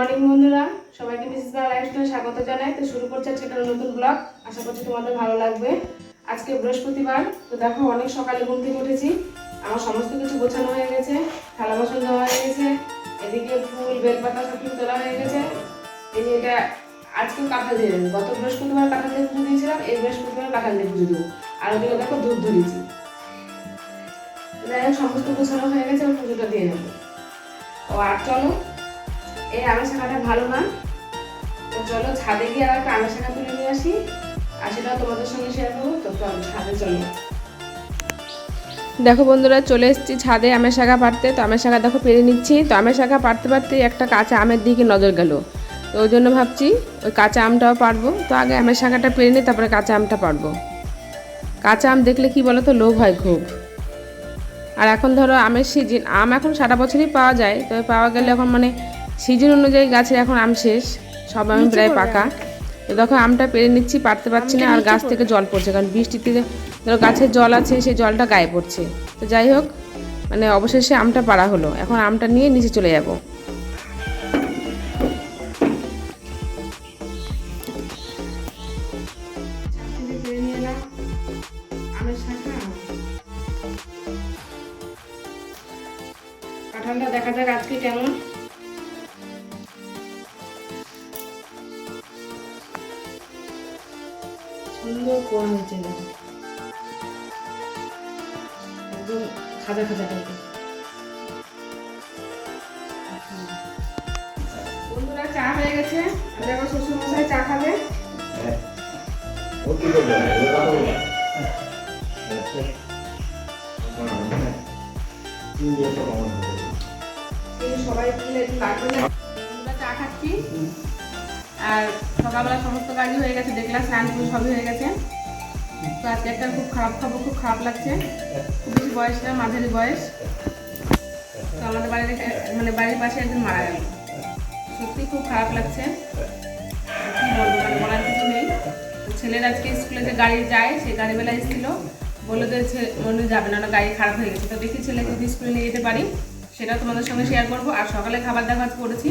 Morning বন্ধুরা। সবাইকে Mrs Bangla lifestyle স্বাগত জানাই। তো শুরু করছে আজকে একটা নতুন ব্লগ আশা করছি তোমাদের ভালো লাগবে। আজকে বৃহস্পতিবার, তো দেখো অনেক সকালে ঘুম থেকে উঠেছি। আমার সমস্ত কিছু গোছানো হয়ে গেছে, থালা বাসন দেওয়া হয়ে গেছে, এদিকে ফুল, বেলপাতা সব কিছু তোলা হয়ে গেছে। এই যে এটা আজকে কাঁঠাল দিয়ে দেবো। গত বৃহস্পতিবার কাঁঠাল দিয়ে পুজো দিয়েছিলাম, এই বৃহস্পতিবার কাঁঠাল দিয়ে পুজো দেবো। আর ওদিকে দেখো দুধ ধরেছি। যাই হোক, সমস্ত গোছানো হয়ে গেছে, আমি পুজোটা দিয়ে নেব। ও আর চলো এই আমের ভালো না। তো চলো ছাদে গিয়ে আর একটা আমের তুলে নিয়ে আসি। আর সেটাও তোমাদের সঙ্গে শেয়ার করব। তো ছাদে চলো। দেখো বন্ধুরা, চলে এসেছি ছাদে আমের শাখা পাড়তে। তো আমের শাখা দেখো পেরে নিচ্ছি। তো আমের শাখা পাড়তে পারতে একটা কাঁচা আমের দিকে নজর গেল। তো ওই জন্য ভাবছি ওই কাঁচা আমটাও পারব তো আগে আমের শাখাটা পেরে নিই তারপরে কাঁচা আমটা পারব কাঁচা আম দেখলে কি বলো তো লোভ হয় খুব। আর এখন ধরো আমের সিজন আম এখন সারা বছরই পাওয়া যায়। তবে পাওয়া গেলে এখন মানে সিজন অনুযায়ী গাছের এখন আম শেষ সব আমি প্রায় পাকা। তো দেখো আমটা পেরে নিচ্ছি পারতে পারছি না আর গাছ থেকে জল পড়ছে কারণ বৃষ্টিতে ধরো গাছের জল আছে সেই জলটা গায়ে পড়ছে। তো যাই হোক মানে অবশেষে আমটা পাড়া হলো। এখন আমটা নিয়ে নিচে চলে যাব। কাঁঠালটা দেখা যাক আজকে কেমন। হয়েছে একদম খাজা খাজা টাইপের বন্ধুরা চা হয়ে গেছে। আর দেখো শ্বশুর চা খাবে। সবাই লাগবে না? বন্ধুরা চা খাচ্ছি। আর সকালবেলা সমস্ত কাজই হয়ে গেছে। দেখলাম স্নান সবই হয়ে গেছে। তো আজকে একটা খুব খারাপ খবর, খুব খারাপ লাগছে। খুব বেশি বয়স না, মাঝারি বয়স। তো আমাদের বাড়ির মানে বাড়ির পাশে একজন মারা গেল। সত্যি খুব খারাপ লাগছে। কি মানে বলার কিছু নেই। ছেলের আজকে স্কুলে যে গাড়ি যায় সেই গাড়িবেলা এসেছিল। বলল যে মনে যাবে না গাড়ি খারাপ হয়ে গেছে। তো দেখি ছেলেকে যদি স্কুলে নিয়ে যেতে পারি, সেটাও তোমাদের সঙ্গে শেয়ার করব। আর সকালে খাবার দাবার করেছি।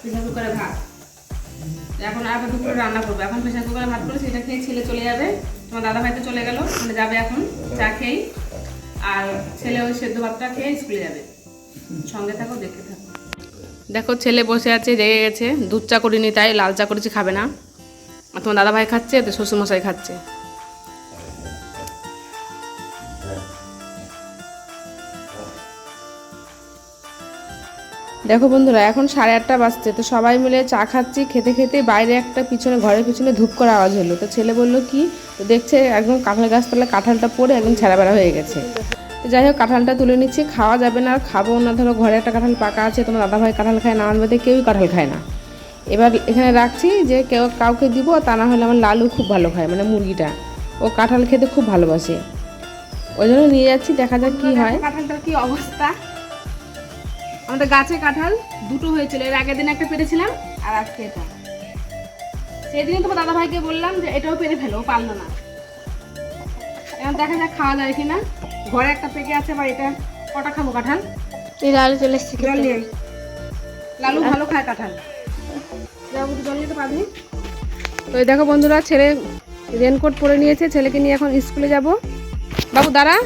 প্রেশার কুকারে ভাত। এখন আবার দুপুরে রান্না করব। এখন প্রেশার কুকারে ভাত করে সেটা খেয়ে ছেলে চলে যাবে। তোমার দাদা ভাই তো চলে গেল মানে যাবে এখন, চা খেয়েই। আর ছেলে ওই সেদ্ধ ভাতটা খেয়ে স্কুলে যাবে। সঙ্গে থাকো, দেখতে থাকো। দেখো, ছেলে বসে আছে জেগে গেছে, দুধ চা করিনি তাই লাল চা করেছি, খাবে না। আর তোমার দাদা ভাই খাচ্ছে, তো শ্বশুরমশাই খাচ্ছে। দেখো বন্ধুরা, এখন সাড়ে আটটা বাজছে, তো সবাই মিলে চা খাচ্ছি, খেতে খেতে বাইরে একটা পিছনে, ঘরের পিছনে ধূপ করা আওয়াজ হলো। তো ছেলে বলল, কি? তো দেখছে একদম কাঁঠাল গাছতলা কাঁঠালটা পড়ে একদম ছেঁড়া বেড়া হয়ে গেছে। তো যাই হোক, কাঁঠালটা তুলে নিচ্ছি, খাওয়া যাবে না, আর খাব না। ধরো ঘরে একটা কাঁঠাল পাকা আছে, তোমার দাদা ভাই কাঁঠাল খায় না, আমার বাড়িতে কেউই কাঁঠাল খায় না। এবার এখানে রাখছি যে কেউ কাউকে দিব, তা না হলে আমার লালু খুব ভালো খায় মানে মুরগিটা। ও কাঁঠাল খেতে খুব ভালোবাসে। ওই জন্য নিয়ে যাচ্ছি, দেখা যাক কি হয়। কাঁঠালটার কি অবস্থা। আমাদের গাছে কাঁঠাল, দুটো হয়েছিল। এর আগের দিন একটা পেরেছিলাম, আর আজকে এটা। সেদিনই তোমার দাদা ভাইকে বললাম যে এটাও পেরে ফেলো পারল না। এখন দেখা যাক খাওয়া যায় কিনা। ঘরে একটা পেকে আছে বা এটা কটা খাব কাঁঠাল? এই লালু চলে এসছে জল নিয়ে। লালু ভালো খায় কাঁঠাল। একটু জল নিতে পারবি। তো এই দেখো বন্ধুরা ছেলে রেনকোট পরে নিয়েছে ছেলেকে নিয়ে এখন স্কুলে যাব। বাবু দাঁড়া।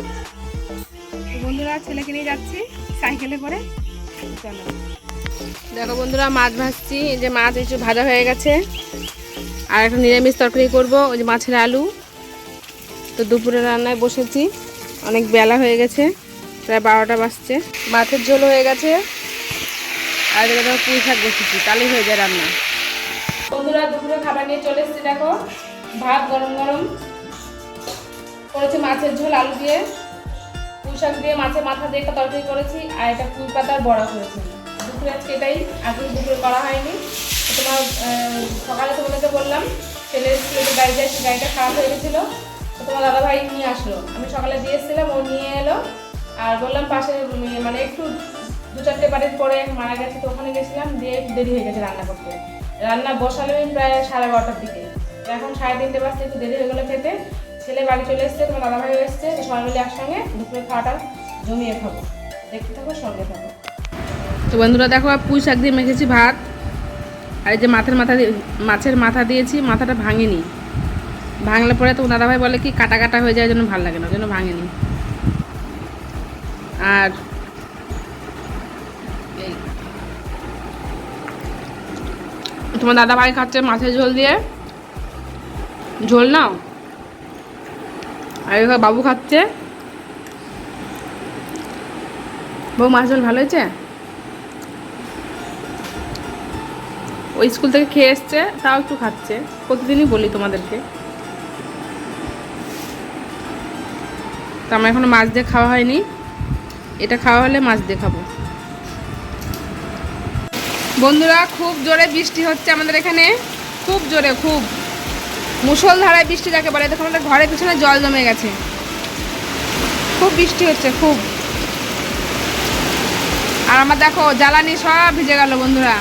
বন্ধুরা ছেলেকে নিয়ে যাচ্ছি সাইকেলে করে। চলো। দেখো বন্ধুরা মাছ ভাজছি। যে মাছ একটু ভাজা হয়ে গেছে। আর একটা নিরামিষ তরকারি করব, ওই যে মাছের আলু। তো দুপুরে রান্নায় বসেছি, অনেক বেলা হয়ে গেছে, প্রায় বারোটা বাজছে। মাছের ঝোল হয়ে গেছে। আর দেখো পুঁই শাক বসেছি তাহলেই হয়ে যায় রান্না। বন্ধুরা, দুপুরে খাবার নিয়ে চলে এসেছি, দেখো। ভাত গরম গরম। করেছি মাছের ঝোল, আলু দিয়ে। পুঁই শাক দিয়ে মাছের মাথা দিয়ে একটা তরকারি করেছি, আর এটা পুঁই পাতার বড়া করেছি। দুপুরে আজকে এটাই আগে দুপুরে করা হয়নি। তোমার সকালে তোমাদেরকে বললাম ছেলের স্কুলে গাড়ি যায় গাড়িটা খারাপ হয়ে গেছিল। তো তোমার দাদা ভাই নিয়ে আসলো। আমি সকালে দিয়ে এসেছিলাম, ও নিয়ে এলো। আর বললাম পাশে মানে একটু দু চারটে বাড়ির পরে মারা গেছে, তো ওখানে গেছিলাম, দিয়ে দেরি হয়ে গেছে রান্না করতে। রান্না বসালে আমি প্রায় সাড়ে বারোটার দিকে। এখন সাড়ে তিনটে বাজতে, একটু দেরি হয়ে গেলো খেতে। ছেলে বাড়ি চলে এসছে, তোমার দাদা ভাই এসছে সবাই মিলে একসঙ্গে দুপুরে খাওয়াটা জমিয়ে খাব। দেখতে থাকো, সঙ্গে থাকো। তো বন্ধুরা, দেখো পুঁই শাক দিয়ে মেখেছি ভাত। আর এই যে মাথার মাথা মাছের মাথা দিয়েছি, মাথাটা ভাঙেনি। ভাঙলে পরে তো দাদাভাই বলে কি কাটা কাটা হয়ে যায় জন্য ভালো লাগে না জন্য ভাঙেনি। আর তোমার দাদা ভাই খাচ্ছে মাছের ঝোল দিয়ে। ঝোল নাও? আর বাবু খাচ্ছে। বউ মাছ ঝোল ভালো হয়েছে? ওই স্কুল থেকে খেয়ে এসছে, তাও একটু খাচ্ছে। প্রতিদিনই বলি তোমাদেরকে। তো আমার এখনও মাছ দিয়ে খাওয়া হয়নি। এটা খাওয়া হলে মাছ দিয়ে খাব। বন্ধুরা, খুব জোরে বৃষ্টি হচ্ছে আমাদের এখানে। খুব জোরে, খুব। মুষলধারায় বৃষ্টি যাকে বলে, দেখো আমাদের ঘরের পিছনে জল জমে গেছে। খুব বৃষ্টি হচ্ছে, খুব। আর আমার দেখো, জ্বালানি সব ভিজে গেল বন্ধুরা।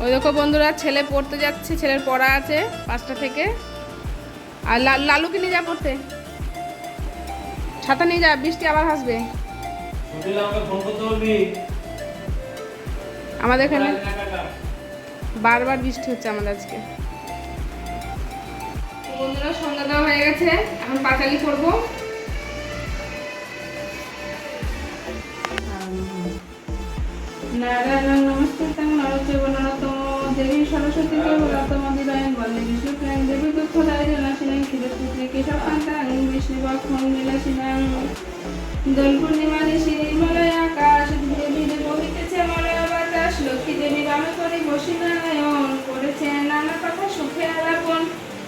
ওই দেখো বন্ধুরা ছেলে পড়তে যাচ্ছে ছেলের পড়া আছে পাঁচটা থেকে। আর লা- লালুকে নিয়ে যা পড়তে। ছাতা নিয়ে যা বৃষ্টি আবার বলবি? আমাদের এখানে বারবার বৃষ্টি হচ্ছে আমাদের আজকে। বন্ধুরা সন্ধ্যা দেওয়া হয়ে গেছে এখন পাঁচালি করব তাং নরচৈব নরোত্তম দেবী সরস্বতী কেবলতম দিদায়ন বন্দে বিষ্ণু প্রাণ দেবী ক্ষীরপুত্রী কেশবকান্তাং বিষ্ণুবক্ষং নীলাসিনাং দোল পূর্ণিমা নিশি নির্মলয় আকাশ ধীরে ধীরে বহিতেছে মলয় বাতাস লক্ষ্মী দেবী রামে করে বসিনারায়ণ করেছে নানা কথা সুখে আলাপন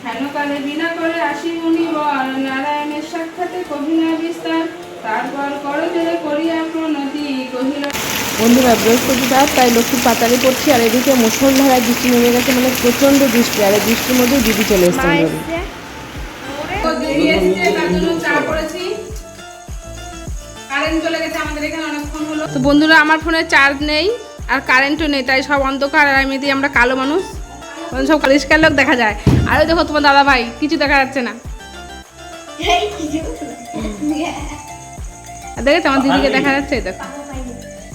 হেন কালে বিনা করে আসি মুনিবর নারায়ণের সাক্ষাতে কহিনা বিস্তার তারপর করজোরে করিয়া বন্ধুরা বৃহস্পতিবার তাই লক্ষ্মীর পাতারি পড়ছি আর এদিকে মুসলধারায় বৃষ্টি নেমে গেছে মানে প্রচণ্ড বৃষ্টি আর এই বৃষ্টির মধ্যে দিদি চলে এসছে তো বন্ধুরা আমার ফোনে চার্জ নেই আর কারেন্টও নেই তাই সব অন্ধকার আর এমনিতেই আমরা কালো মানুষ। সব পরিষ্কার লোক দেখা যায়। আরও দেখো তোমার দাদা ভাই কিছু দেখা যাচ্ছে না। আর দেখেছ? আমার দিদিকে দেখা যাচ্ছে দেখো।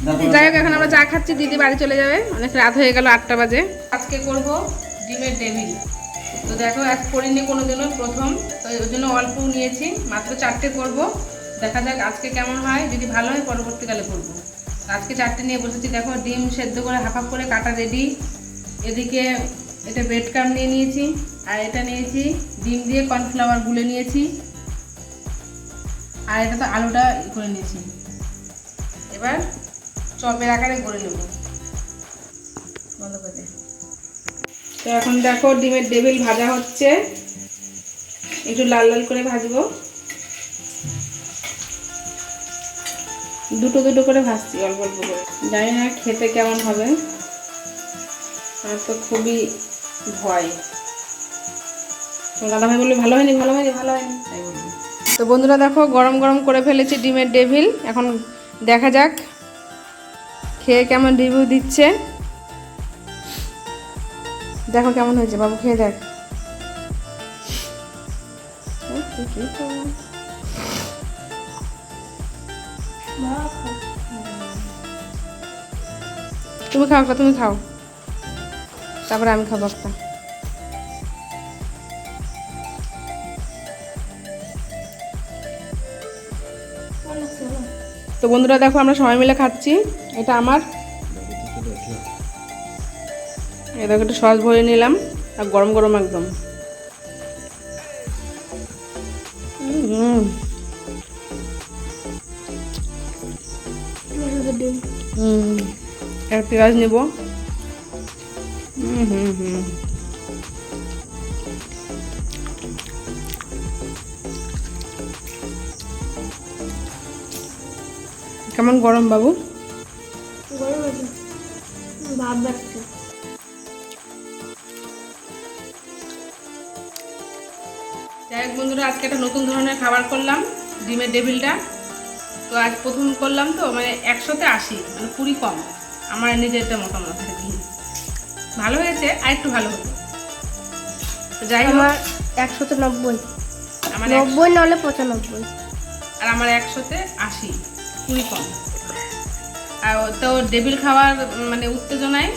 যাই হোক এখন আমরা চা খাচ্ছি দিদি বাড়ি চলে যাবে। অনেক রাত হয়ে গেল আটটা বাজে। আজকে করব ডিমের ডেভিল তো দেখো এক করিনি কোনো দিনও প্রথম। তো ওই জন্য অল্প নিয়েছি মাত্র চারটে করব। দেখা যাক আজকে কেমন হয়। যদি ভালো হয় পরবর্তীকালে করব। আজকে চারটে নিয়ে বসেছি। দেখো ডিম সেদ্ধ করে হাফ হাফ করে কাটা রেডি এদিকে এটা ব্রেড কাম নিয়ে নিয়েছি। আর এটা নিয়েছি ডিম দিয়ে কর্নফ্লাওয়ার গুলে নিয়েছি। আর এটা তো আলুটা ই করে নিয়েছি। এবার চপের আকারে গড়ে নেব। তো এখন দেখো ডিমের ডেবিল ভাজা হচ্ছে। একটু লাল লাল করে ভাজবো। দুটো দুটো করে ভাজছি, অল্প অল্প করে। জানি না খেতে কেমন হবে। আমার তো খুবই ভয়। তো দাদাভাই বলল, ভালো হয়নি ভালো হয়নি ভালো হয়নি। তাই বলল। তো বন্ধুরা দেখো, গরম গরম করে ফেলেছি ডিমের ডেভিল এখন দেখা যাক খেয়ে কেমন রিভিউ দিচ্ছে? দেখো কেমন হয়েছে, বাবু খেয়ে দেখ। তুমি খাও একটা তুমি খাও। তারপরে আমি খাব একটা। তো বন্ধুরা দেখো আমরা সবাই মিলে খাচ্ছি। এটা আমার। এটাকে একটু সস ভরে নিলাম, আর গরম গরম একদম। একটা পেঁয়াজ নেব। হুম হুম হুম। কেমন গরম বাবু? ভাব লাগছে যাই হোক বন্ধুরা আজকে একটা নতুন ধরনের খাবার করলাম ডিমের ডেভিলটা তো আজ প্রথম করলাম তো মানে একশোতে আশি মানে কুড়ি কম। আমার নিজেরটা মতামত আর কি ভালো হয়েছে আর একটু ভালো হতো তো যাই আমার একশোতে নব্বই। আমার একশো- নব্বই নাহলে পঁচানব্বই। আর আমার একশোতে আশি কুড়ি কম। আর তো ডেবিল উম, মানে উত্তেজনায়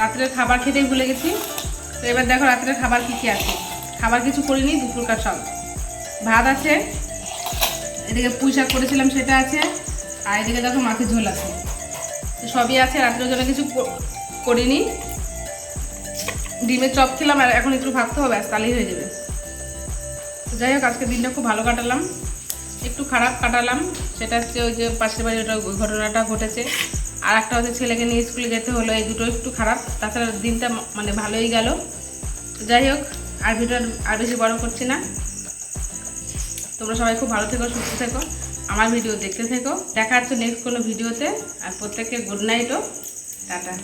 রাত্রের খাবার খেতেই ভুলে গেছি। তো এবার দেখো রাত্রের খাবার কী কী আছে। খাবার কিছু করিনি দুপুরকার সব ভাত আছে এদিকে পুঁই শাক করেছিলাম সেটা আছে আর এদিকে দেখো মাছের ঝোল আছে। তো সবই আছে রাত্রের জন্য কিছু করিনি। ডিমের চপ খেলাম আর এখন একটু ভাবতে হবে তাহলেই হয়ে যাবে। যাই হোক আজকে দিনটা খুব ভালো কাটালাম। একটু খারাপ কাটালাম, সেটা হচ্ছে ওই যে পাশের বাড়ি ওটা ঘটনাটা ঘটেছে। আর একটা হচ্ছে ছেলেকে নিয়ে স্কুলে যেতে হলো, এই দুটো একটু খারাপ, তাছাড়া দিনটা মানে ভালোই গেল। যাই হোক, আর ভিডিও আর বেশি বড় করছি না। তোমরা সবাই খুব ভালো থেকো, সুস্থ থেকো, আমার ভিডিও দেখতে থেকো। দেখা হচ্ছে নেক্সট কোনো ভিডিওতে, আর প্রত্যেককে গুড নাইটও টাটা।